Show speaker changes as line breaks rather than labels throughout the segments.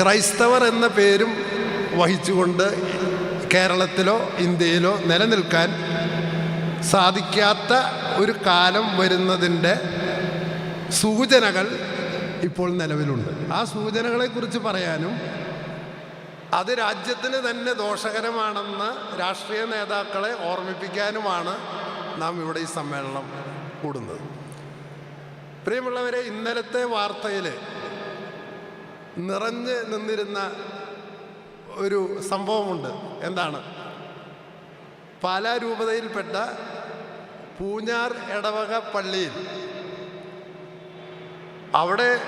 ക്രൈസ്തവർ എന്ന പേരും വഹിച്ചുകൊണ്ട് കേരളത്തിലോ ഇന്ത്യയിലോ നിലനിൽക്കാൻ സാധിക്കാത്ത ഒരു കാലം വരുന്നതിന്റെ സൂചനകൾ ഇപ്പോൾ നിലവിലുണ്ട്. ആ സൂചനകളെക്കുറിച്ച് പറയാനും അത് രാജ്യത്തിന് തന്നെ ദോഷകരമാണെന്ന് രാഷ്ട്രീയ നേതാക്കളെ ഓർമ്മിപ്പിക്കാനുമാണ് നാം ഇവിടെ ഈ സമ്മേളനം കൂടുന്നത്. പ്രിയമുള്ളവരെ ഇന്നലത്തെ വാർത്തയിൽ നിറഞ്ഞ് നിന്നിരുന്ന ഒരു സംഭവമുണ്ട്. എന്താണ്? പാലാ രൂപതയിൽപ്പെട്ട പൂഞ്ഞാർ എടവക പള്ളിയിൽ. അവിടെ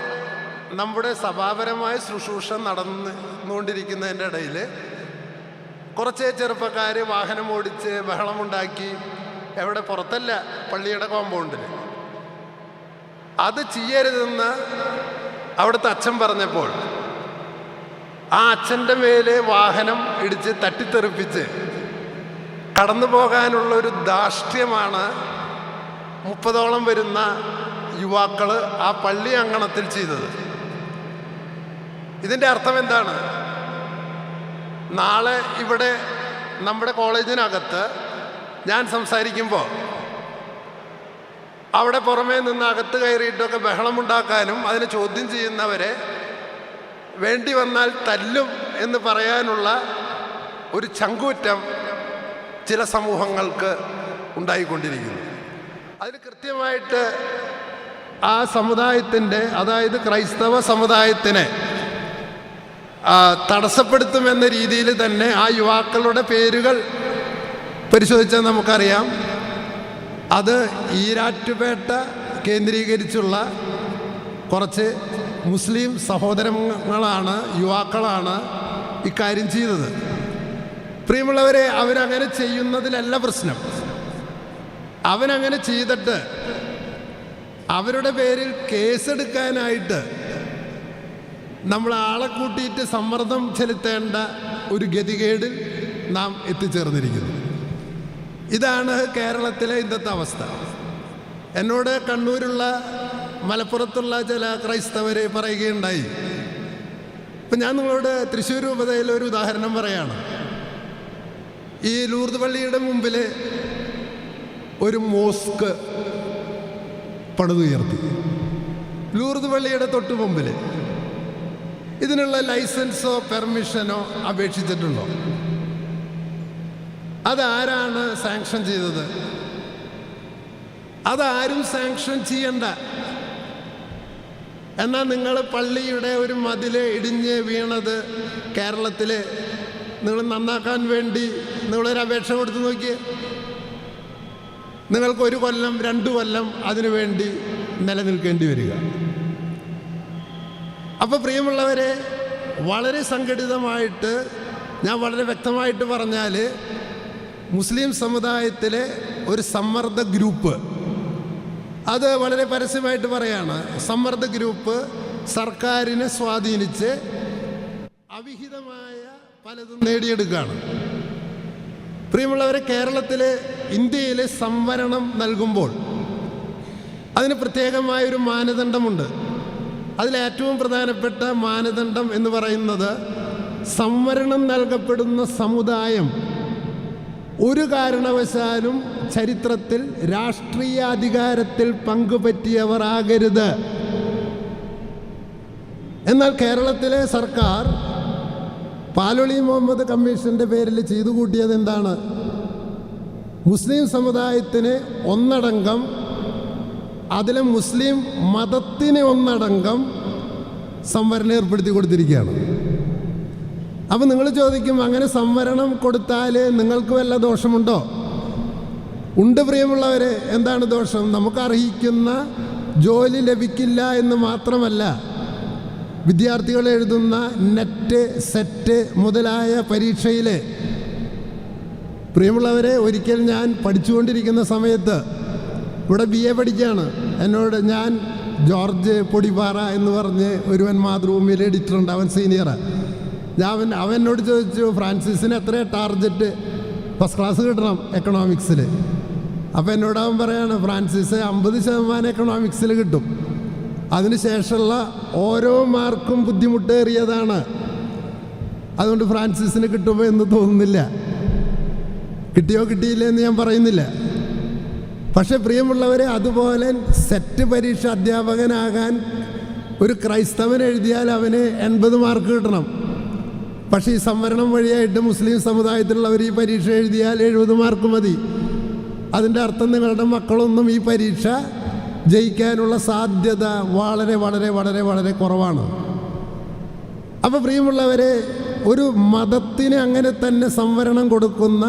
നമ്മുടെ സഭാപരമായ ശുശ്രൂഷ നടന്നുകൊണ്ടിരിക്കുന്നതിന്റെ ഇടയിൽ കുറച്ച് ചെറുപ്പക്കാർ വാഹനം ഓടിച്ച് ബഹളമുണ്ടാക്കി. എവിടെ പുറത്തല്ല പള്ളിയുടെ കോമ്പൗണ്ടിൽ അത് ചെയ്യരുതെന്ന് അവിടുത്തെ അച്ഛൻ പറഞ്ഞപ്പോൾ ആ അച്ഛന്റെ മേലെ വാഹനം ഇടിച്ച് തട്ടിത്തെറിപ്പിച്ച് കടന്നു പോകാനുള്ള ഒരു ധാർഷ്ട്യമാണ് മുപ്പതോളം വരുന്ന യുവാക്കൾ ആ പള്ളി അങ്കണത്തിൽ ചെയ്തത്. ഇതിന്റെ അർത്ഥം എന്താണ്? നാളെ ഇവിടെ നമ്മുടെ കോളേജിനകത്ത് ഞാൻ സംസാരിക്കുമ്പോൾ അവിടെ പുറമേ നിന്ന് അകത്ത് കയറിയിട്ടൊക്കെ ബഹളമുണ്ടാക്കാനും അതിനെ ചോദ്യം ചെയ്യുന്നവരെ വേണ്ടി വന്നാൽ തല്ലും എന്ന് പറയാനുള്ള ഒരു ചങ്കൂറ്റം ചില സമൂഹങ്ങൾക്ക് ഉണ്ടായിക്കൊണ്ടിരിക്കുന്നു. അതിന് കൃത്യമായിട്ട് ആ സമുദായത്തിന്റെ അതായത് ക്രൈസ്തവ സമുദായത്തിനെ തടസ്സപ്പെടുത്തുമെന്ന രീതിയിൽ തന്നെ ആ യുവാക്കളുടെ പേരുകൾ പരിശോധിച്ചാൽ നമുക്കറിയാം. അത് ഈരാറ്റുപേട്ട കേന്ദ്രീകരിച്ചുള്ള കുറച്ച് മുസ്ലിം സഹോദരങ്ങളാണ് യുവാക്കളാണ് ഇക്കാര്യം ചെയ്തത്. പ്രിയമുള്ളവരെ അവരങ്ങനെ ചെയ്യുന്നതിലല്ല പ്രശ്നം. അവനങ്ങനെ ചെയ്തിട്ട് അവരുടെ പേരിൽ കേസെടുക്കാനായിട്ട് നമ്മൾ ആളെ കൂട്ടിയിട്ട് സമ്മർദ്ദം ചെലുത്തേണ്ട ഒരു ഗതികേട് നാം എത്തിച്ചേർന്നിരിക്കുന്നു. ഇതാണ് കേരളത്തിലെ ഇന്നത്തെ അവസ്ഥ. എന്നോട് കണ്ണൂരുള്ള മലപ്പുറത്തുള്ള ചില ക്രൈസ്തവർ പറയുകയുണ്ടായി. ഇപ്പം ഞാൻ നിങ്ങളോട് തൃശ്ശൂർ രൂപതയിൽ ഒരു ഉദാഹരണം പറയാണ്. ഈ ലൂർദ് പള്ളിയുടെ മുമ്പിൽ ഒരു മോസ്ക് പണിതുയർത്തി ലൂർദ് പള്ളിയുടെ തൊട്ട് മുമ്പിൽ ഇതിനുള്ള ലൈസൻസോ പെർമിഷനോ അപേക്ഷിച്ചിട്ടുണ്ടോ? അതാരാണ് സാങ്ഷൻ ചെയ്തത്? അതാരും സാങ്ഷൻ ചെയ്യണ്ട. എന്നാൽ നിങ്ങൾ പള്ളിയുടെ ഒരു മതിൽ ഇടിഞ്ഞ് വീണത് കേരളത്തിൽ നിങ്ങൾ നന്നാക്കാൻ വേണ്ടി നിങ്ങളൊരു അപേക്ഷ കൊടുത്ത് നോക്കിയേ. നിങ്ങൾക്ക് ഒരു കൊല്ലം രണ്ട് കൊല്ലം അതിനു വേണ്ടി നിലനിൽക്കേണ്ടി വരിക. അപ്പോൾ പ്രിയമുള്ളവരെ വളരെ സംഘടിതമായിട്ട് ഞാൻ വളരെ വ്യക്തമായിട്ട് പറഞ്ഞാൽ മുസ്ലിം സമുദായത്തിലെ ഒരു സമ്മർദ്ദ ഗ്രൂപ്പ്. അത് വളരെ പരസ്യമായിട്ട് പറയാണ്. സമ്മർദ്ദ ഗ്രൂപ്പ് സർക്കാരിനെ സ്വാധീനിച്ച് അവിഹിതമായ പലതും നേടിയെടുക്കുകയാണ്. പ്രിയമുള്ളവരെ കേരളത്തിലെ ഇന്ത്യയിലെ സംവരണം നൽകുമ്പോൾ അതിന് പ്രത്യേകമായൊരു മാനദണ്ഡമുണ്ട്. അതിലേറ്റവും പ്രധാനപ്പെട്ട മാനദണ്ഡം എന്ന് പറയുന്നത് സംവരണം നൽകപ്പെടുന്ന സമുദായം ഒരു കാരണവശാലും ചരിത്രത്തിൽ രാഷ്ട്രീയാധികാരത്തിൽ പങ്കുപറ്റിയവർ ആകരുത്. എന്നാൽ കേരളത്തിലെ സർക്കാർ പാലൊളി മുഹമ്മദ് കമ്മീഷന്റെ പേരിൽ ചെയ്തു കൂട്ടിയത് എന്താണ്? മുസ്ലിം സമുദായത്തിന് ഒന്നടങ്കം അതിലെ മുസ്ലിം മതത്തിന് ഒന്നടങ്കം സംവരണം ഏർപ്പെടുത്തി കൊടുത്തിരിക്കുകയാണ്. അപ്പം നിങ്ങൾ ചോദിക്കും അങ്ങനെ സംവരണം കൊടുത്താൽ നിങ്ങൾക്ക് വല്ല ദോഷമുണ്ടോ? ഉണ്ട് പ്രിയമുള്ളവരെ എന്താണ് ദോഷം? നമുക്ക് അർഹിക്കുന്ന ജോലി ലഭിക്കില്ല എന്ന് മാത്രമല്ല വിദ്യാർത്ഥികൾ എഴുതുന്ന നെറ്റ് സെറ്റ് മുതലായ പരീക്ഷയിൽ പ്രിയമുള്ളവരെ ഒരിക്കൽ ഞാൻ പഠിച്ചുകൊണ്ടിരിക്കുന്ന സമയത്ത് ഇവിടെ ബി എ പഠിക്കുകയാണ്. എന്നോട് ഞാൻ ജോർജ് പൊടിപാറ എന്ന് പറഞ്ഞ് ഒരുവൻ മാതൃഭൂമിയിൽ എഡിറ്ററുണ്ട് അവൻ സീനിയറാണ് ഞാൻ അവൻ അവൻ എന്നോട് ചോദിച്ചു ഫ്രാൻസിസിന് എത്ര ടാർജറ്റ്? ഫസ്റ്റ് ക്ലാസ് കിട്ടണം എക്കണോമിക്സിൽ അപ്പോൾ എന്നോട് അവൻ പറയാണ് ഫ്രാൻസിസ് അമ്പത് ശതമാനം എക്കണോമിക്സിൽ കിട്ടും. അതിനുശേഷമുള്ള ഓരോ മാർക്കും ബുദ്ധിമുട്ടേറിയതാണ്. അതുകൊണ്ട് ഫ്രാൻസിസിന് കിട്ടുമോ എന്ന് തോന്നുന്നില്ല. കിട്ടിയോ കിട്ടിയില്ല എന്ന് ഞാൻ പറയുന്നില്ല. പക്ഷെ പ്രിയമുള്ളവരെ അതുപോലെ സെറ്റ് പരീക്ഷ അധ്യാപകനാകാൻ ഒരു ക്രൈസ്തവൻ എഴുതിയാൽ അവന് എൺപത് മാർക്ക് കിട്ടണം. പക്ഷേ ഈ സംവരണം വഴിയായിട്ട് മുസ്ലിം സമുദായത്തിലുള്ളവർ ഈ പരീക്ഷ എഴുതിയാൽ എഴുപത് മാർക്ക് മതി. അതിന്റെ അർത്ഥം നിങ്ങളുടെ മക്കളൊന്നും ഈ പരീക്ഷ ജയിക്കാനുള്ള സാധ്യത വളരെ വളരെ വളരെ വളരെ കുറവാണ്. അപ്പോൾ പ്രിയമുള്ളവരെ ഒരു മതത്തിന് അങ്ങനെ തന്നെ സംവരണം കൊടുക്കുന്ന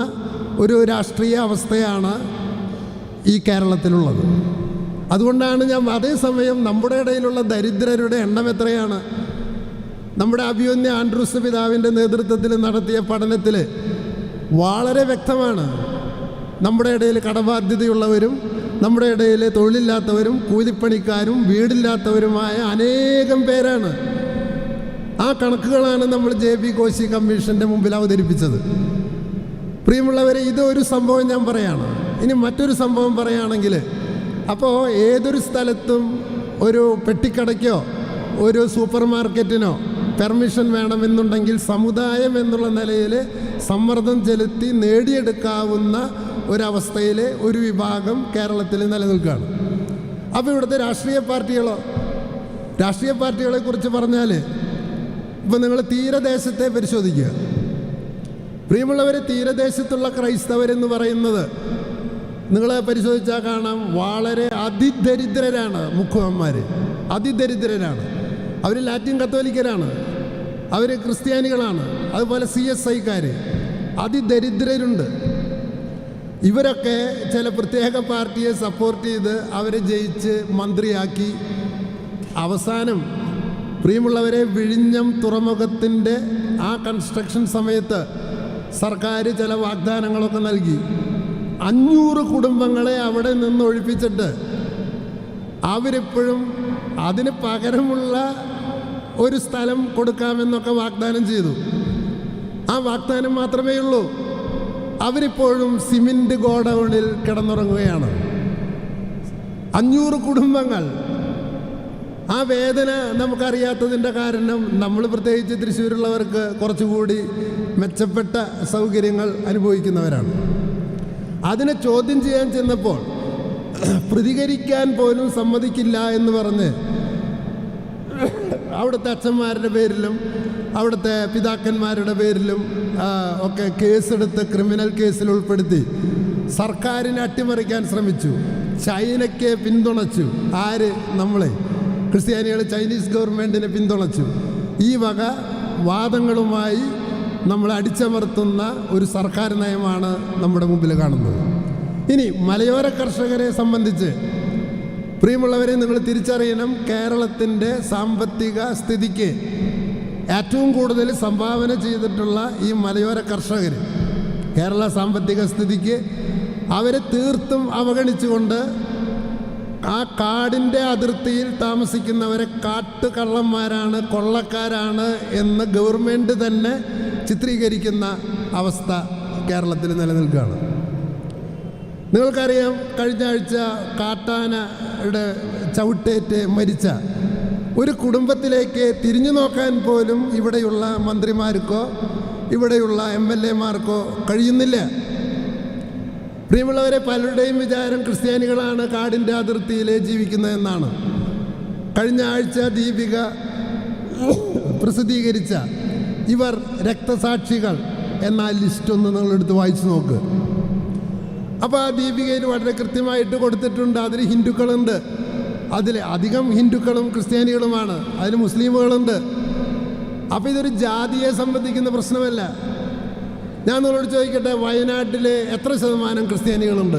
ഒരു രാഷ്ട്രീയ അവസ്ഥയാണ് ഈ കേരളത്തിലുള്ളത്. അതുകൊണ്ടാണ് ഞാൻ അതേസമയം നമ്മുടെ ഇടയിലുള്ള ദരിദ്രരുടെ എണ്ണം എത്രയാണ്? നമ്മുടെ അഭിയുന്യ ആൻഡ്രൂസ് പിതാവിന്റെ നേതൃത്വത്തിൽ നടത്തിയ പഠനത്തിൽ വളരെ വ്യക്തമാണ്. നമ്മുടെ ഇടയിൽ കടബാധ്യതയുള്ളവരും നമ്മുടെ ഇടയിൽ തൊഴിലില്ലാത്തവരും കൂലിപ്പണിക്കാരും വീടില്ലാത്തവരുമായ അനേകം പേരാണ് ആ കണക്കുകളാണ് നമ്മൾ ജെ പി കോശി കമ്മീഷന്റെ മുമ്പിൽ അവതരിപ്പിച്ചത്. പ്രിയമുള്ളവരെ ഇതൊരു സംഭവം ഞാൻ പറയാണ്. ഇനി മറ്റൊരു സംഭവം പറയുകയാണെങ്കിൽ അപ്പോൾ ഏതൊരു സ്ഥലത്തും ഒരു പെട്ടിക്കടയ്ക്കോ ഒരു സൂപ്പർ മാർക്കറ്റിനോ പെർമിഷൻ വേണമെന്നുണ്ടെങ്കിൽ സമുദായം എന്നുള്ള നിലയിൽ സമ്മർദ്ദം ചെലുത്തി നേടിയെടുക്കാവുന്ന ഒരവസ്ഥയിൽ ഒരു വിഭാഗം കേരളത്തിൽ നിലനിൽക്കുകയാണ്. അപ്പോൾ ഇവിടുത്തെ രാഷ്ട്രീയ പാർട്ടികളോ? രാഷ്ട്രീയ പാർട്ടികളെ കുറിച്ച് പറഞ്ഞാൽ ഇപ്പം നിങ്ങൾ തീരദേശത്തെ പരിശോധിക്കുക. പ്രിയമുള്ളവർ തീരദേശത്തുള്ള ക്രൈസ്തവരെന്ന് പറയുന്നത് നിങ്ങളെ പരിശോധിച്ചാൽ കാണാം വളരെ അതിദരിദ്രരാണ് മുഖ്യന്മാർ അതിദരിദ്രരാണ്. അവർ ലാറ്റിൻ കത്തോലിക്കരാണ്. അവർ ക്രിസ്ത്യാനികളാണ്. അതുപോലെ സി എസ് ഐക്കാർ അതിദരിദ്രരുണ്ട്. ഇവരൊക്കെ ചില പ്രത്യേക പാർട്ടിയെ സപ്പോർട്ട് ചെയ്ത് അവരെ ജയിച്ച് മന്ത്രിയാക്കി. അവസാനം പ്രിയമുള്ളവരെ വിഴിഞ്ഞം തുറമുഖത്തിന്റെ ആ കൺസ്ട്രക്ഷൻ സമയത്ത് സർക്കാർ ചില വാഗ്ദാനങ്ങളൊക്കെ നൽകി. അഞ്ഞൂറ് കുടുംബങ്ങളെ അവിടെ നിന്ന് ഒഴിപ്പിച്ചിട്ട് അവരിപ്പോഴും അതിന് പകരമുള്ള ഒരു സ്ഥലം കൊടുക്കാമെന്നൊക്കെ വാഗ്ദാനം ചെയ്തു. ആ വാഗ്ദാനം മാത്രമേ ഉള്ളൂ. അവരിപ്പോഴും സിമെന്റ് ഗോഡൗണിൽ കിടന്നുറങ്ങുകയാണ്. അഞ്ഞൂറ് കുടുംബങ്ങൾ. ആ വേദന നമുക്കറിയാത്തതിന്റെ കാരണം നമ്മൾ പ്രത്യേകിച്ച് തൃശ്ശൂരുള്ളവർക്ക് കുറച്ചുകൂടി മെച്ചപ്പെട്ട സൗകര്യങ്ങൾ അനുഭവിക്കുന്നവരാണ്. അതിനെ ചോദ്യം ചെയ്യാൻ ചെന്നപ്പോൾ പ്രതികരിക്കാൻ പോലും സമ്മതിക്കില്ല എന്ന് പറഞ്ഞ് അവിടുത്തെ അച്ഛന്മാരുടെ പേരിലും അവിടുത്തെ പിതാക്കന്മാരുടെ പേരിലും ഒക്കെ കേസെടുത്ത് ക്രിമിനൽ കേസിൽ ഉൾപ്പെടുത്തി സർക്കാരിനെ അട്ടിമറിക്കാൻ ശ്രമിച്ചു. ചൈനയ്ക്ക് പിന്തുണച്ചു. ആര്? നമ്മളെ. ക്രിസ്ത്യാനികൾ ചൈനീസ് ഗവൺമെന്റിനെ പിന്തുണച്ചു. ഈ വക വാദങ്ങളുമായി നമ്മൾ അടിച്ചമർത്തുന്ന ഒരു സർക്കാർ നയമാണ് നമ്മുടെ മുമ്പിൽ കാണുന്നത്. ഇനി മലയോര കർഷകരെ സംബന്ധിച്ച് പ്രിയമുള്ളവരെ നിങ്ങൾ തിരിച്ചറിയണം കേരളത്തിന്റെ സാമ്പത്തിക സ്ഥിതിക്ക് ഏറ്റവും കൂടുതൽ സംഭാവന ചെയ്തിട്ടുള്ള ഈ മലയോര കർഷകർ. കേരള സാമ്പത്തിക സ്ഥിതിക്ക് അവരെ തീർത്തും അവഗണിച്ചുകൊണ്ട് ആ കാടിന്റെ അതിർത്തിയിൽ താമസിക്കുന്നവരെ കാട്ടുകള്ളന്മാരാണ് കൊള്ളക്കാരാണ് എന്ന് ഗവൺമെന്റ് തന്നെ ചിത്രീകരിക്കുന്ന അവസ്ഥ കേരളത്തിൽ നിലനിൽക്കുകയാണ്. നിങ്ങൾക്കറിയാം കഴിഞ്ഞ ആഴ്ച കാട്ടാനയുടെ ചവിട്ടേറ്റ് മരിച്ച ഒരു കുടുംബത്തിലേക്ക് തിരിഞ്ഞു നോക്കാൻ പോലും ഇവിടെയുള്ള മന്ത്രിമാർക്കോ ഇവിടെയുള്ള എം എൽ എമാർക്കോ കഴിയുന്നില്ല. പ്രിയമുള്ളവരെ പലരുടെയും വിചാരം ക്രിസ്ത്യാനികളാണ് കാടിന്റെ അതിർത്തിയിൽ ജീവിക്കുന്നതെന്നാണ്. കഴിഞ്ഞ ആഴ്ച ദീപിക പ്രസിദ്ധീകരിച്ച ഇവർ രക്തസാക്ഷികൾ എന്ന ലിസ്റ്റ് ഒന്ന് നിങ്ങളെടുത്ത് വായിച്ചു നോക്ക്. അപ്പോൾ ആ ദീപികയിൽ വളരെ കൃത്യമായിട്ട് കൊടുത്തിട്ടുണ്ട്. അതിൽ ഹിന്ദുക്കളുണ്ട്. അതിൽ അധികം ഹിന്ദുക്കളും ക്രിസ്ത്യാനികളുമാണ്. അതിൽ മുസ്ലിമുകളുണ്ട്. അപ്പോൾ ഇതൊരു ജാതിയെ സംബന്ധിക്കുന്ന പ്രശ്നമല്ല. ഞാൻ നിങ്ങളോട് ചോദിക്കട്ടെ വയനാട്ടിൽ എത്ര ശതമാനം ക്രിസ്ത്യാനികളുണ്ട്?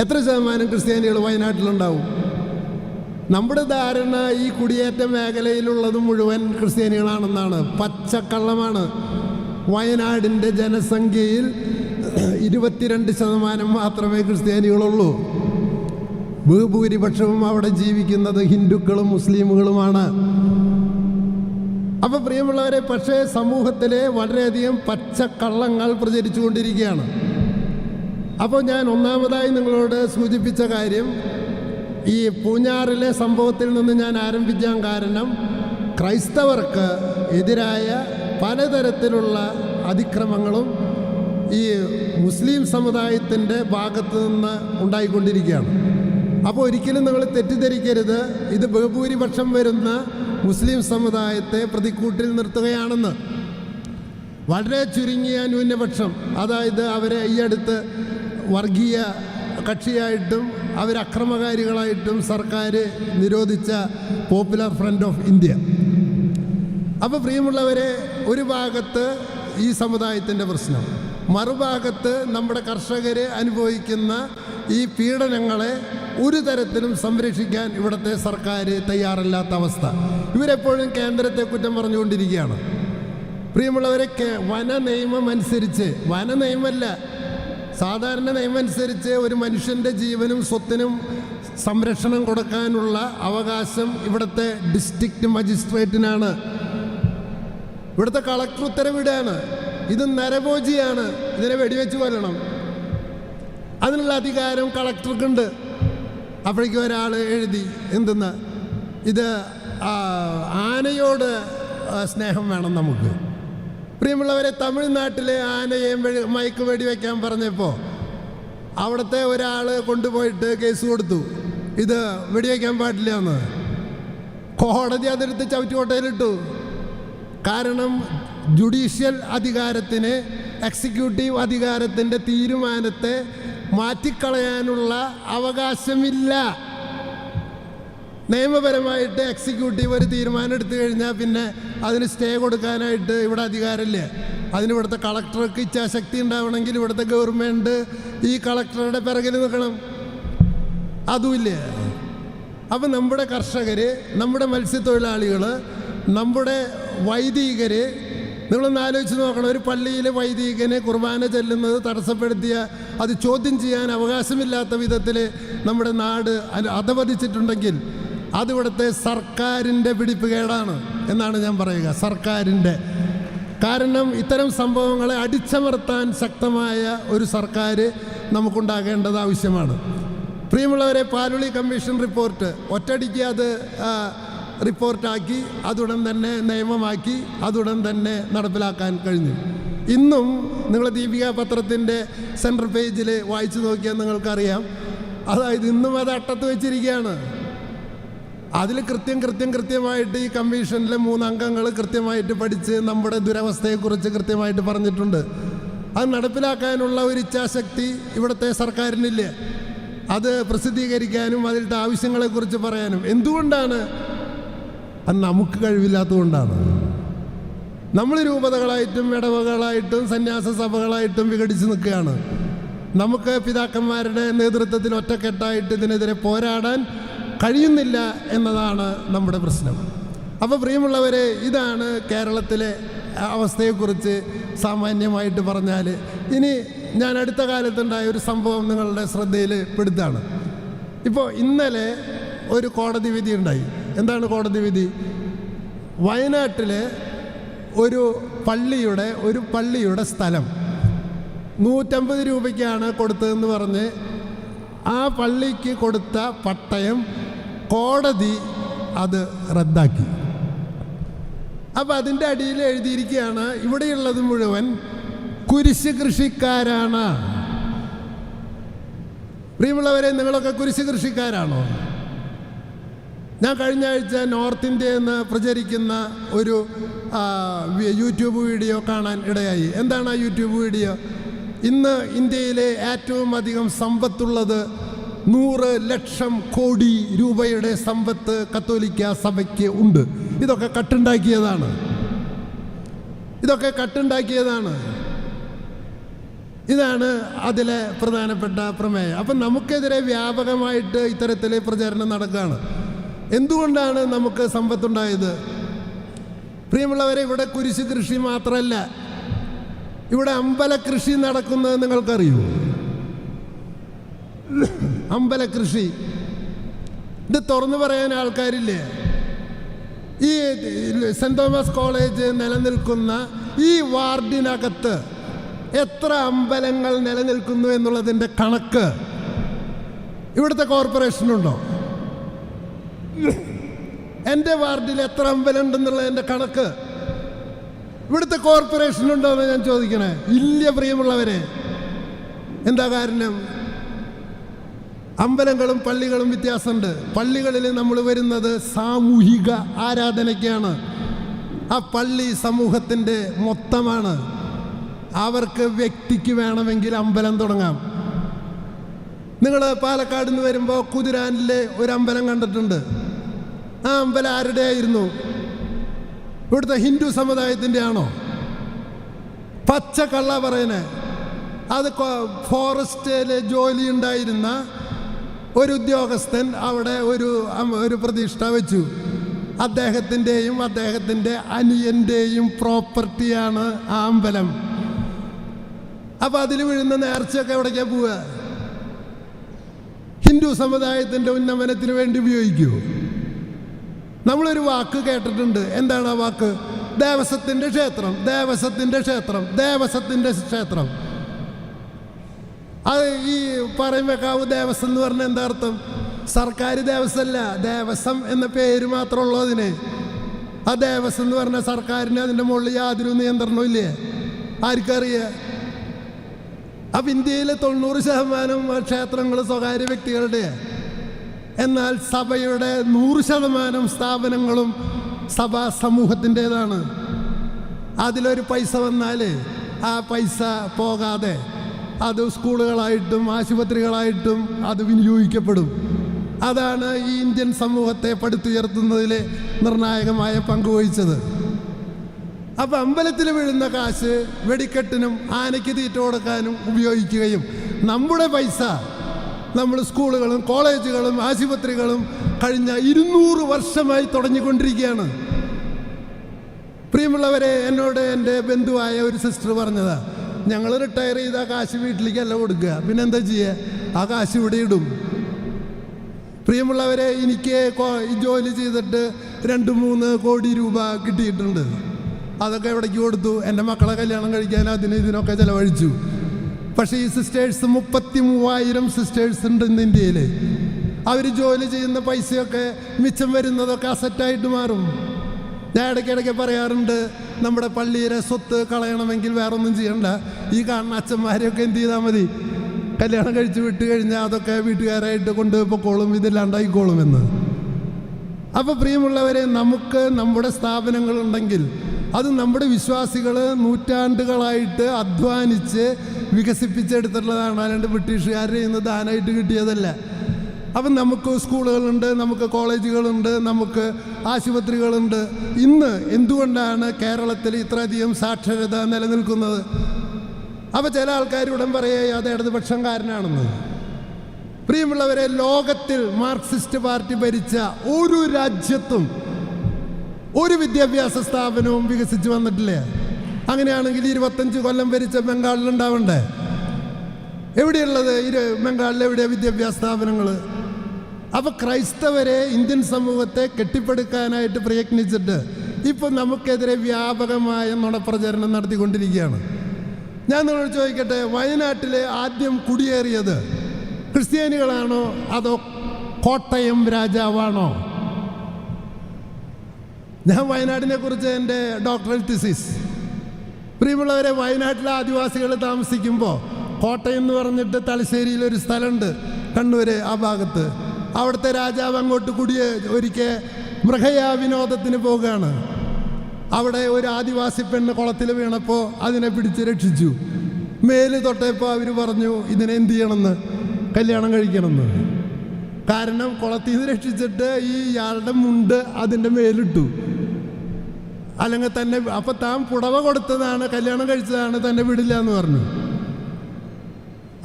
എത്ര ശതമാനം ക്രിസ്ത്യാനികൾ വയനാട്ടിലുണ്ടാവും? നമ്മുടെ ധാരണ ഈ കുടിയേറ്റ മേഖലയിലുള്ളത് മുഴുവൻ ക്രിസ്ത്യാനികളാണെന്നാണ്. പച്ചക്കള്ളമാണ്. വയനാടിന്റെ ജനസംഖ്യയിൽ ഇരുപത്തിരണ്ട് ശതമാനം മാത്രമേ ക്രിസ്ത്യാനികളുള്ളൂ. ബഹുഭൂരിപക്ഷവും അവിടെ ജീവിക്കുന്നത് ഹിന്ദുക്കളും മുസ്ലിമുകളുമാണ്. അപ്പോൾ പ്രിയമുള്ളവരെ പക്ഷേ സമൂഹത്തിലെ വളരെയധികം പച്ചക്കള്ളങ്ങൾ പ്രചരിച്ചുകൊണ്ടിരിക്കുകയാണ്. അപ്പോൾ ഞാൻ ഒന്നാമതായി നിങ്ങളോട് സൂചിപ്പിച്ച കാര്യം ഈ പൂഞ്ഞാറിലെ സംഭവത്തിൽ നിന്ന് ഞാൻ ആരംഭിക്കാൻ കാരണം ക്രൈസ്തവർക്ക് എതിരായ പലതരത്തിലുള്ള അതിക്രമങ്ങളും ഈ മുസ്ലിം സമുദായത്തിന്റെ ഭാഗത്ത് നിന്ന് ഉണ്ടായിക്കൊണ്ടിരിക്കുകയാണ്. അപ്പോൾ ഒരിക്കലും നിങ്ങൾ തെറ്റിദ്ധരിക്കരുത്. ഇത് ബഹുഭൂരിപക്ഷം വരുന്ന മുസ്ലിം സമുദായത്തെ പ്രതിക്കൂട്ടിൽ നിർത്തുകയാണെന്ന്. വളരെ ചുരുങ്ങിയ ന്യൂനപക്ഷം. അതായത് അവരെ ഈ അടുത്ത് വർഗീയ കക്ഷിയായിട്ടും അവരക്രമകാരികളായിട്ടും സർക്കാർ നിരോധിച്ച പോപ്പുലർ ഫ്രണ്ട് ഓഫ് ഇന്ത്യ അപ്പോൾ പ്രിയമുള്ളവരെ ഒരു ഭാഗത്ത് ഈ സമുദായത്തിന്റെ പ്രശ്നം. മറുഭാഗത്ത് നമ്മുടെ കർഷകർ അനുഭവിക്കുന്ന ഈ പീഡനങ്ങളെ ഒരു തരത്തിലും സംരക്ഷിക്കാൻ ഇവിടുത്തെ സർക്കാർ തയ്യാറല്ലാത്ത അവസ്ഥ. ഇവരെപ്പോഴും കേന്ദ്രത്തെ കുറ്റം പറഞ്ഞുകൊണ്ടിരിക്കുകയാണ്. പ്രിയമുള്ളവരെ വന നിയമം അനുസരിച്ച് വന നിയമമല്ല സാധാരണ നിയമം അനുസരിച്ച് ഒരു മനുഷ്യന്റെ ജീവനും സ്വത്തിനും സംരക്ഷണം കൊടുക്കാനുള്ള അവകാശം ഇവിടുത്തെ ഡിസ്ട്രിക്റ്റ് മജിസ്ട്രേറ്റിനാണ്. ഇവിടുത്തെ കളക്ടർ ഉത്തരവിടുകയാണ്. ഇത് നരഭോജിയാണ്. ഇതിനെ വെടിവെച്ച് കൊല്ലണം. അതിനുള്ള അധികാരം കളക്ടർക്കുണ്ട്. അപ്പോഴേക്കും ഒരാൾ എഴുതി എന്തെന്ന്? ഇത് ആനയോട് സ്നേഹം വേണം നമുക്ക്. പ്രിയമുള്ളവരെ തമിഴ്നാട്ടിലെ ആനയെ മയക്ക് വെടിവെക്കാൻ പറഞ്ഞപ്പോൾ അവിടുത്തെ ഒരാൾ കൊണ്ടുപോയിട്ട് കേസ് കൊടുത്തു. ഇത് വെടിവെക്കാൻ പാടില്ല എന്ന്. കോടതി അതെടുത്ത് ചവിറ്റുകോട്ടയിലിട്ടു കാരണം ജുഡീഷ്യൽ അധികാരത്തിന് എക്സിക്യൂട്ടീവ് അധികാരത്തിന്റെ തീരുമാനത്തെ മാറ്റിക്കളയാനുള്ള അവകാശമില്ല. നിയമപരമായിട്ട് എക്സിക്യൂട്ടീവ് ഒരു തീരുമാനം എടുത്തു കഴിഞ്ഞാൽ പിന്നെ അതിന് സ്റ്റേ കൊടുക്കാനായിട്ട് ഇവിടെ അധികാരമില്ല. അതിന് ഇവിടുത്തെ കളക്ടർക്ക് ഇച്ഛാശക്തി ഉണ്ടാവണമെങ്കിൽ ഇവിടുത്തെ ഗവൺമെന്റ് ഈ കളക്ടറുടെ പിറകിൽ നിൽക്കണം. അതുമില്ല. അപ്പം നമ്മുടെ കർഷകർ നമ്മുടെ മത്സ്യത്തൊഴിലാളികൾ നമ്മുടെ വൈദികർ നിങ്ങളൊന്ന് ആലോചിച്ച് നോക്കണം. ഒരു പള്ളിയിലെ വൈദികനെ കുർബാന ചെല്ലുന്നത് തടസ്സപ്പെടുത്തിയ അത് ചോദ്യം ചെയ്യാൻ അവകാശമില്ലാത്ത വിധത്തിൽ നമ്മുടെ നാട് അധവതിച്ചിട്ടുണ്ടെങ്കിൽ അതിവിടുത്തെ സർക്കാരിന്റെ പിടിപ്പുകേടാണ് എന്നാണ് ഞാൻ പറയുക. സർക്കാരിന്റെ. കാരണം ഇത്തരം സംഭവങ്ങളെ അടിച്ചമർത്താൻ ശക്തമായ ഒരു സർക്കാർ നമുക്കുണ്ടാകേണ്ടത് ആവശ്യമാണ്. പ്രിയമുള്ളവരെ പാലുളി കമ്മീഷൻ റിപ്പോർട്ട്. ഒറ്റടിക്ക് അത് റിപ്പോർട്ടാക്കി അതുടൻ തന്നെ നിയമമാക്കി അതുടൻ തന്നെ നടപ്പിലാക്കാൻ കഴിഞ്ഞു. ഇന്നും നിങ്ങൾ ദീപിക പത്രത്തിന്റെ സെൻട്രൽ പേജിൽ വായിച്ചു നോക്കിയാൽ നിങ്ങൾക്കറിയാം. അതായത് ഇന്നും അത് അട്ടത്ത് വെച്ചിരിക്കുകയാണ്. അതിൽ കൃത്യം കൃത്യം കൃത്യമായിട്ട് ഈ കമ്മീഷനിലെ മൂന്നംഗങ്ങൾ കൃത്യമായിട്ട് പഠിച്ച് നമ്മുടെ ദുരവസ്ഥയെക്കുറിച്ച് കൃത്യമായിട്ട് പറഞ്ഞിട്ടുണ്ട്. അത് നടപ്പിലാക്കാനുള്ള ഒരു ഇച്ഛാശക്തി ഇവിടുത്തെ സർക്കാരിനില്ല? അത് പ്രസിദ്ധീകരിക്കാനും അതിലത്തെ ആവശ്യങ്ങളെക്കുറിച്ച് പറയാനും. എന്തുകൊണ്ടാണ് അത് നമുക്ക് കഴിവില്ലാത്തതുകൊണ്ടാണ്. നമ്മൾ രൂപതകളായിട്ടും ഇടവകളായിട്ടും സന്യാസ സഭകളായിട്ടും വിഘടിച്ച് നിൽക്കുകയാണ്. നമുക്ക് പിതാക്കന്മാരുടെ നേതൃത്വത്തിൽ ഒറ്റക്കെട്ടായിട്ട് ഇതിനെതിരെ പോരാടാൻ കഴിയുന്നില്ല എന്നതാണ് നമ്മുടെ പ്രശ്നം. അപ്പോൾ പ്രിയമുള്ളവരെ ഇതാണ് കേരളത്തിലെ അവസ്ഥയെക്കുറിച്ച് സാമാന്യമായിട്ട് പറഞ്ഞാൽ. ഇനി ഞാൻ അടുത്ത കാലത്തുണ്ടായ ഒരു സംഭവം നിങ്ങളുടെ ശ്രദ്ധയിൽ പെടുത്താണ്. ഇപ്പോൾ ഇന്നലെ ഒരു കോടതി വിധി ഉണ്ടായി. എന്താണ് കോടതി വിധി? വയനാട്ടിലെ ഒരു പള്ളിയുടെ ഒരു പള്ളിയുടെ സ്ഥലം. നൂറ്റമ്പത് രൂപയ്ക്കാണ് കൊടുത്തതെന്ന് പറഞ്ഞ് ആ പള്ളിക്ക് കൊടുത്ത പട്ടയം കോടതി അത് റദ്ദാക്കി. അപ്പം അതിന്റെ അടിയിൽ എഴുതിയിരിക്കുകയാണ് ഇവിടെയുള്ളത് മുഴുവൻ കുരിശ് കൃഷിക്കാരാണ്. പ്രിയമുള്ളവരെ നിങ്ങളൊക്കെ കുരിശ് കൃഷിക്കാരാണോ? ഞാൻ കഴിഞ്ഞ ആഴ്ച നോർത്ത് ഇന്ത്യയിൽ നിന്ന് പ്രചരിക്കുന്ന ഒരു യൂട്യൂബ് വീഡിയോ കാണാൻ ഇടയായി. എന്താണ് ആ യൂട്യൂബ് വീഡിയോ? ഇന്ന് ഇന്ത്യയിലെ ഏറ്റവും അധികം സമ്പത്തുള്ളത് നൂറ് ലക്ഷം കോടി രൂപയുടെ സമ്പത്ത് കത്തോലിക്ക സഭയ്ക്ക് ഉണ്ട്. ഇതൊക്കെ കട്ടുണ്ടാക്കിയതാണ്. ഇതൊക്കെ കട്ടുണ്ടാക്കിയതാണ്. ഇതാണ് അതിലെ പ്രധാനപ്പെട്ട പ്രമേയം. അപ്പം നമുക്കെതിരെ വ്യാപകമായിട്ട് ഇത്തരത്തിൽ പ്രചാരണം നടക്കുകയാണ്. എന്തുകൊണ്ടാണ് നമുക്ക് സമ്പത്തുണ്ടായത്? പ്രിയമുള്ളവരെ ഇവിടെ കുരിശ് കൃഷി മാത്രമല്ല ഇവിടെ അമ്പല കൃഷി നടക്കുന്നത് നിങ്ങൾക്കറിയൂ? അമ്പല കൃഷി. ഇത് തുറന്നു പറയാൻ ആൾക്കാരില്ലേ? ഈ സെന്റ് തോമസ് കോളേജ് നിലനിൽക്കുന്ന ഈ വാർഡിനകത്ത് എത്ര അമ്പലങ്ങൾ നിലനിൽക്കുന്നു എന്നുള്ളതിന്റെ കണക്ക് ഇവിടുത്തെ കോർപ്പറേഷനുണ്ടോ? എന്റെ വാർഡിൽ എത്ര അമ്പലം എന്റെ കണക്ക്. ഇവിടുത്തെ കോർപ്പറേഷൻ ഉണ്ടോ എന്ന് ഞാൻ ചോദിക്കണേ. ഇല്ല പ്രിയമുള്ളവരെ. എന്താ കാരണം? അമ്പലങ്ങളും പള്ളികളും വ്യത്യാസമുണ്ട്. പള്ളികളിൽ നമ്മൾ വരുന്നത് സാമൂഹിക ആരാധനയ്ക്കാണ്. ആ പള്ളി സമൂഹത്തിന്റെ മൊത്തമാണ്. അവർക്ക് വ്യക്തിക്ക് വേണമെങ്കിൽ അമ്പലം തുടങ്ങാം. നിങ്ങൾ പാലക്കാട് നിന്ന് വരുമ്പോൾ കുതിരാനിലെ ഒരു അമ്പലം കണ്ടിട്ടുണ്ട്. ആ അമ്പലം ആരുടെ ആയിരുന്നു ഇവിടുത്തെ ഹിന്ദു സമുദായത്തിന്റെ ആണോ പച്ച കള്ള പറയണേ അത് ഫോറസ്റ്റിലെ ജോലി ഉണ്ടായിരുന്ന ഒരു ഉദ്യോഗസ്ഥൻ അവിടെ ഒരു ഒരു പ്രതിഷ്ഠ വെച്ചു. അദ്ദേഹത്തിന്റെയും അദ്ദേഹത്തിന്റെ അനിയന്റെയും പ്രോപ്പർട്ടിയാണ് ആ അമ്പലം അപ്പം അതിൽ വീഴുന്ന നേർച്ചയൊക്കെ എവിടേക്കാണ് പോവുക? ഹിന്ദു സമുദായത്തിന്റെ ഉന്നമനത്തിന് വേണ്ടി ഉപയോഗിക്കൂ. നമ്മളൊരു വാക്ക് കേട്ടിട്ടുണ്ട്. എന്താണ് ആ വാക്ക്? ദേവസ്വത്തിന്റെ ക്ഷേത്രം ദേവസ്വത്തിന്റെ ക്ഷേത്രം ദേവസ്വത്തിന്റെ ക്ഷേത്രം. അത് ഈ പറയുമ്പേക്കാവ് ദേവസ്വം എന്ന് പറഞ്ഞാൽ എന്താ അർത്ഥം? സർക്കാർ ദേവസ്വമല്ല ദേവസ്വം എന്ന പേര് മാത്രമുള്ളൂ അതിന്. ആ ദേവസ്വം എന്ന് പറഞ്ഞാൽ സർക്കാരിന് അതിന്റെ മുകളിൽ യാതൊരു നിയന്ത്രണവും ഇല്ലേ? ആർക്കറിയാം? അപ്പം ഇന്ത്യയിലെ തൊണ്ണൂറ് ശതമാനം ക്ഷേത്രങ്ങൾ സ്വകാര്യ വ്യക്തികളുടെ എന്നാൽ സഭയുടെ നൂറ് ശതമാനം സ്ഥാപനങ്ങളും സഭാ സമൂഹത്തിന്റെതാണ്. അതിലൊരു പൈസ വന്നാൽ ആ പൈസ പോകാതെ അത് സ്കൂളുകളായിട്ടും ആശുപത്രികളായിട്ടും അത് വിനിയോഗിക്കപ്പെടും. അതാണ് ഈ ഇന്ത്യൻ സമൂഹത്തെ പടുത്തുയർത്തുന്നതിൽ നിർണായകമായ പങ്ക് വഹിച്ചത്. അപ്പം അമ്പലത്തിൽ വീഴുന്ന കാശ് വെടിക്കെട്ടിനും ആനയ്ക്ക് തീറ്റ കൊടുക്കാനും ഉപയോഗിക്കുകയും നമ്മുടെ പൈസ നമ്മൾ സ്കൂളുകളും കോളേജുകളും ആശുപത്രികളും കഴിഞ്ഞ ഇരുന്നൂറ് വർഷമായി തുടങ്ങിക്കൊണ്ടിരിക്കുകയാണ്. പ്രിയമുള്ളവരെ എന്നോട് എന്റെ ബന്ധുവായ ഒരു സിസ്റ്റർ പറഞ്ഞതാ ഞങ്ങൾ റിട്ടയർ ചെയ്ത ആ കാശ് വീട്ടിലേക്കല്ല കൊടുക്കുക. പിന്നെ എന്താ ചെയ്യുക ആ കാശ് ഇവിടെ ഇടും. പ്രിയമുള്ളവരെ എനിക്ക് ജോലി ചെയ്തിട്ട് രണ്ട് മൂന്ന് കോടി രൂപ കിട്ടിയിട്ടുണ്ട്. അതൊക്കെ എവിടേക്ക് കൊടുത്തു? എന്റെ മക്കളെ കല്യാണം കഴിക്കാൻ അതിന് ഇതിനൊക്കെ ചിലവഴിച്ചു. പക്ഷേ ഈ സിസ്റ്റേഴ്സ് മുപ്പത്തി മൂവായിരം സിസ്റ്റേഴ്സ് ഉണ്ട് ഇന്ന് ഇന്ത്യയിൽ അവർ ജോലി ചെയ്യുന്ന പൈസയൊക്കെ മിച്ചം വരുന്നതൊക്കെ അസറ്റായിട്ട് മാറും. ഞാൻ ഇടയ്ക്കിടയ്ക്ക് പറയാറുണ്ട് നമ്മുടെ പള്ളിയിലെ സ്വത്ത് കളയണമെങ്കിൽ വേറെ ഒന്നും ചെയ്യണ്ട. ഈ കാണുന്ന അച്ഛന്മാരെയൊക്കെ എന്ത് ചെയ്താൽ മതി? കല്യാണം കഴിച്ച് വിട്ട് കഴിഞ്ഞാൽ അതൊക്കെ വീട്ടുകാരായിട്ട് കൊണ്ട് പൊക്കോളും ഇതില്ലാണ്ടായിക്കോളും എന്ന്. അപ്പോൾ പ്രിയമുള്ളവരെ നമുക്ക് നമ്മുടെ സ്ഥാപനങ്ങളുണ്ടെങ്കിൽ അത് നമ്മുടെ വിശ്വാസികൾ നൂറ്റാണ്ടുകളായിട്ട് അധ്വാനിച്ച് വികസിപ്പിച്ചെടുത്തിട്ടുള്ളതാണ്. അല്ലാണ്ട് ബ്രിട്ടീഷുകാർ ഇന്ന് ദാനമായിട്ട് കിട്ടിയതല്ല. അപ്പം നമുക്ക് സ്കൂളുകളുണ്ട് നമുക്ക് കോളേജുകളുണ്ട് നമുക്ക് ആശുപത്രികളുണ്ട്. ഇന്ന് എന്തുകൊണ്ടാണ് കേരളത്തിൽ ഇത്രയധികം സാക്ഷരത നിലനിൽക്കുന്നത്? അപ്പോൾ ചില ആൾക്കാർ ഉടൻ പറയുക അത് ഇടതുപക്ഷംകാരനാണെന്ന്. പ്രിയമുള്ളവരെ ലോകത്തിൽ മാർക്സിസ്റ്റ് പാർട്ടി ഭരിച്ച ഒരു രാജ്യത്തും ഒരു വിദ്യാഭ്യാസ സ്ഥാപനവും വികസിച്ച് വന്നിട്ടില്ല. അങ്ങനെയാണെങ്കിൽ ഇരുപത്തഞ്ച് കൊല്ലം ഭരിച്ച ബംഗാളിൽ ഉണ്ടാവണ്ടേ? എവിടെയുള്ളത്? ഇരു ബംഗാളിൽ എവിടെയാ വിദ്യാഭ്യാസ സ്ഥാപനങ്ങൾ അപ്പോൾ ക്രൈസ്തവരെ ഇന്ത്യൻ സമൂഹത്തെ കെട്ടിപ്പടുക്കാനായിട്ട് പ്രയത്നിച്ചിട്ട് ഇപ്പം നമുക്കെതിരെ വ്യാപകമായ നുണപ്രചരണം നടത്തിക്കൊണ്ടിരിക്കുകയാണ്. ഞാൻ നിങ്ങളോട് ചോദിക്കട്ടെ വയനാട്ടിലെ ആദ്യം കുടിയേറിയത് ക്രിസ്ത്യാനികളാണോ അതോ കോട്ടയം രാജാവാണോ? ഞാൻ വയനാടിനെ കുറിച്ച് എന്റെ ഡോക്ടറൽ തിസിസ് പ്രിയമുള്ളവരെ വയനാട്ടിലെ ആദിവാസികൾ താമസിക്കുമ്പോൾ കോട്ടയം എന്ന് പറഞ്ഞിട്ട് തലശ്ശേരിയിൽ ഒരു സ്ഥലമുണ്ട് കണ്ണൂര് ആ ഭാഗത്ത്. അവിടുത്തെ രാജാവ് അങ്ങോട്ട് കൂടിയ ഒരിക്കൽ മൃഗയാ വിനോദത്തിന് പോവുകയാണ്. അവിടെ ഒരു ആദിവാസി പെണ്ണ് കുളത്തിൽ വീണപ്പോൾ അതിനെ പിടിച്ച് രക്ഷിച്ചു. മേൽ തൊട്ടപ്പോൾ അവർ പറഞ്ഞു ഇതിനെ എന്ത് ചെയ്യണമെന്ന്? കല്യാണം കഴിക്കണമെന്ന്? കാരണം കുളത്തിൽ നിന്ന് രക്ഷിച്ചിട്ട് ഈ ഇയാളുടെ മുണ്ട് അതിന്റെ മേലിട്ടു. അല്ലെങ്കിൽ തന്നെ അപ്പൊ താൻ പുടവ കൊടുത്തതാണ് കല്യാണം കഴിച്ചതാണ് തന്നെ വിടില്ല എന്ന് പറഞ്ഞു.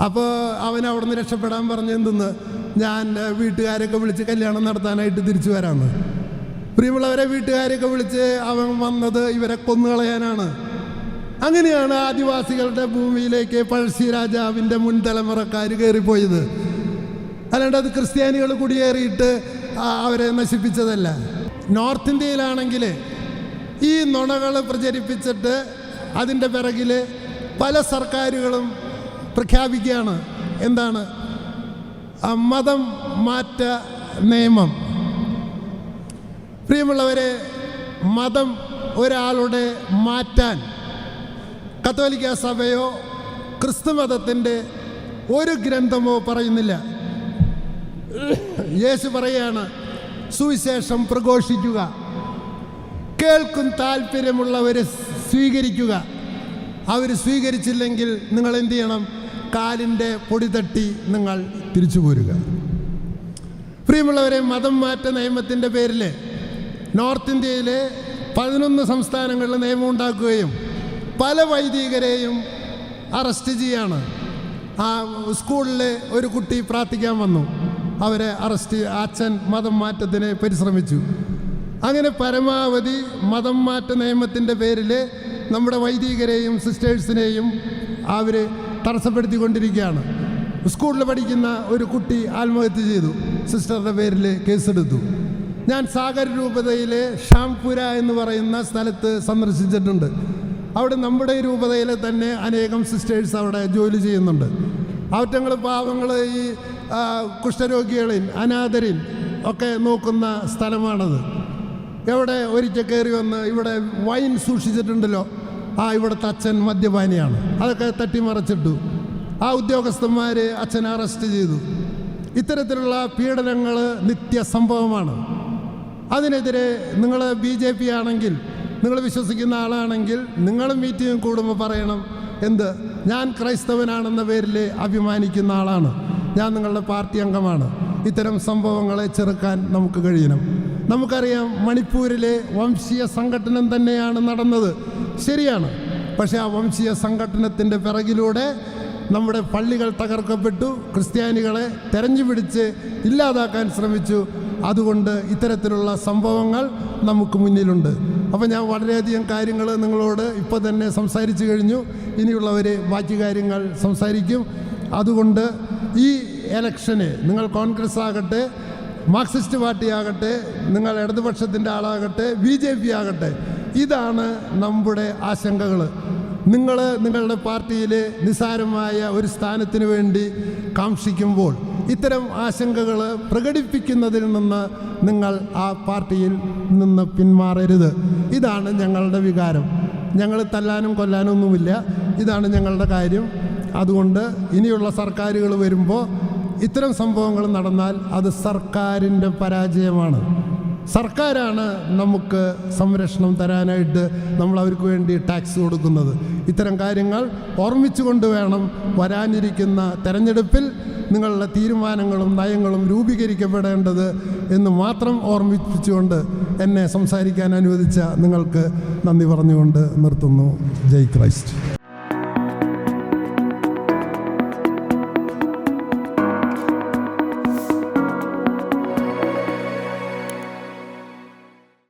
അപ്പോൾ അവൻ അവിടെ രക്ഷപ്പെടാൻ പറഞ്ഞു എന്തെന്ന്? ഞാൻ വീട്ടുകാരൊക്കെ വിളിച്ച് കല്യാണം നടത്താനായിട്ട് തിരിച്ചു വരാമെന്ന് പ്രിയമുള്ളവരെ വീട്ടുകാരെയൊക്കെ വിളിച്ച് അവൻ വന്നത് ഇവരെ കൊന്നുകളയാനാണ്. അങ്ങനെയാണ് ആദിവാസികളുടെ ഭൂമിയിലേക്ക് പഴശ്ശി രാജാവിന്റെ മുൻ തലമുറക്കാർ കയറിപ്പോയത്. അല്ലാണ്ട് അത് ക്രിസ്ത്യാനികൾ കുടിയേറിയിട്ട് അവരെ നശിപ്പിച്ചതല്ല. നോർത്ത് ഇന്ത്യയിലാണെങ്കിൽ ഈ നുണകൾ പ്രചരിപ്പിച്ചിട്ട് അതിന്റെ പിറകിൽ പല സർക്കാരുകളും പ്രഖ്യാപിക്കുകയാണ്. എന്താണ്? മതം മാറ്റ നിയമം. പ്രിയമുള്ളവരെ മതം ഒരാളുടെ മാറ്റാൻ കത്തോലിക്ക സഭയോ ക്രിസ്തുമതത്തിന്റെ ഒരു ഗ്രന്ഥമോ പറയുന്നില്ല. യേശു പറയാണ് സുവിശേഷം പ്രഘോഷിക്കുക. കേൾക്കും താല്പര്യമുള്ളവരെ സ്വീകരിക്കുക. അവർ സ്വീകരിച്ചില്ലെങ്കിൽ നിങ്ങൾ എന്തു ചെയ്യണം? കാലിന്റെ പൊടി തട്ടി നിങ്ങൾ തിരിച്ചു പോരുക. പ്രിയമുള്ളവരെ മതം മാറ്റ നിയമത്തിന്റെ പേരിൽ നോർത്ത് ഇന്ത്യയിലെ പതിനൊന്ന് സംസ്ഥാനങ്ങളിൽ നിയമം ഉണ്ടാക്കുകയും പല വൈദികരെയും അറസ്റ്റ് ചെയ്യാണ്. ആ സ്കൂളിൽ ഒരു കുട്ടി പ്രാർത്ഥിക്കാൻ വന്നു. അവരെ അറസ്റ്റ് അച്ഛൻ മതം മാറ്റത്തിന് പരിശ്രമിച്ചു. അങ്ങനെ പരമാവധി മതം മാറ്റ നിയമത്തിന്റെ പേരിൽ നമ്മുടെ വൈദികരെയും സിസ്റ്റേഴ്സിനെയും അവർ തടസ്സപ്പെടുത്തിക്കൊണ്ടിരിക്കുകയാണ്. സ്കൂളിൽ പഠിക്കുന്ന ഒരു കുട്ടി ആത്മഹത്യ ചെയ്തു. സിസ്റ്ററുടെ പേരിൽ കേസെടുത്തു. ഞാൻ സാഗർ രൂപതയിലെ ഷാംപുര എന്ന് പറയുന്ന സ്ഥലത്ത് സന്ദർശിച്ചിട്ടുണ്ട്. അവിടെ നമ്മുടെ രൂപതയിലെ തന്നെ അനേകം സിസ്റ്റേഴ്സ് അവിടെ ജോലി ചെയ്യുന്നുണ്ട്. അവറ്റങ്ങൾ പാവങ്ങൾ ഈ കുഷ്ഠരോഗികളിൽ അനാഥരിൽ ഒക്കെ നോക്കുന്ന സ്ഥലമാണത്. എവിടെ ഒരിക്കൽ കയറി വന്ന് ഇവിടെ വൈൻ സൂക്ഷിച്ചിട്ടുണ്ടല്ലോ? ആ ഇവിടുത്തെ അച്ഛൻ മദ്യപാനിയാണ്. അതൊക്കെ തട്ടിമറച്ചിട്ടു. ആ ഉദ്യോഗസ്ഥന്മാർ അച്ഛനെ അറസ്റ്റ് ചെയ്തു. ഇത്തരത്തിലുള്ള പീഡനങ്ങൾ നിത്യസംഭവമാണ്. അതിനെതിരെ നിങ്ങൾ ബി ജെ പി ആണെങ്കിൽ നിങ്ങൾ വിശ്വസിക്കുന്ന ആളാണെങ്കിൽ നിങ്ങളും മീറ്റിംഗ് കൂടുമ്പോൾ പറയണം എന്ത്? ഞാൻ ക്രൈസ്തവനാണെന്ന പേരിൽ അഭിമാനിക്കുന്ന ആളാണ്. ഞാൻ നിങ്ങളുടെ പാർട്ടി അംഗമാണ്. ഇത്തരം സംഭവങ്ങളെ ചെറുക്കാൻ നമുക്ക് കഴിയണം. നമുക്കറിയാം മണിപ്പൂരിലെ വംശീയ സംഘടനം തന്നെയാണ് നടന്നത്. ശരിയാണ്. പക്ഷേ ആ വംശീയ സംഘടനത്തിന്റെ പിറകിലൂടെ നമ്മുടെ പള്ളികൾ തകർക്കപ്പെട്ടു. ക്രിസ്ത്യാനികളെ തെരഞ്ഞു പിടിച്ച് ഇല്ലാതാക്കാൻ ശ്രമിച്ചു. അതുകൊണ്ട് ഇത്തരത്തിലുള്ള സംഭവങ്ങൾ നമുക്ക് മുന്നിലുണ്ട്. അപ്പോൾ ഞാൻ വളരെയധികം കാര്യങ്ങൾ നിങ്ങളോട് ഇപ്പോൾ തന്നെ സംസാരിച്ചു കഴിഞ്ഞു. ഇനിയുള്ളവർ ബാക്കി കാര്യങ്ങൾ സംസാരിക്കും. അതുകൊണ്ട് ഈ എലക്ഷന് നിങ്ങൾ കോൺഗ്രസ് ആകട്ടെ മാർക്സിസ്റ്റ് പാർട്ടിയാകട്ടെ നിങ്ങൾ ഇടതുപക്ഷത്തിന്റെ ആളാകട്ടെ ബി ജെ പി ആകട്ടെ ഇതാണ് നമ്മുടെ ആശങ്കകൾ നിങ്ങൾ നിങ്ങളുടെ പാർട്ടിയിൽ നിസാരമായ ഒരു സ്ഥാനത്തിന് വേണ്ടി കാക്ഷിക്കുമ്പോൾ ഇത്തരം ആശങ്കകൾ പ്രകടിപ്പിക്കുന്നതിൽ നിന്ന് നിങ്ങൾ ആ പാർട്ടിയിൽ നിന്ന് പിന്മാറരുത്. ഇതാണ് ഞങ്ങളുടെ വികാരം. ഞങ്ങൾ തല്ലാനും കൊല്ലാനും ഒന്നുമില്ല. ഇതാണ് ഞങ്ങളുടെ കാര്യം. അതുകൊണ്ട് ഇനിയുള്ള സർക്കാരുകൾ വരുമ്പോൾ ഇത്തരം സംഭവങ്ങൾ നടന്നാൽ അത് സർക്കാരിന്റെ പരാജയമാണ്. സർക്കാരാണ് നമുക്ക് സംരക്ഷണം തരാനായിട്ട് നമ്മൾ അവർക്ക് വേണ്ടി ടാക്സ് കൊടുക്കുന്നത്. ഇത്തരം കാര്യങ്ങൾ ഓർമ്മിച്ചുകൊണ്ട് വേണം വരാനിരിക്കുന്ന തെരഞ്ഞെടുപ്പിൽ നിങ്ങളുടെ തീരുമാനങ്ങളും നയങ്ങളും രൂപീകരിക്കപ്പെടേണ്ടത് എന്ന് മാത്രം ഓർമ്മിപ്പിച്ചുകൊണ്ട് എന്നെ സംസാരിക്കാൻ അനുവദിച്ച നിങ്ങൾക്ക് നന്ദി പറഞ്ഞുകൊണ്ട് നിർത്തുന്നു. ജയ് ക്രൈസ്റ്റ്.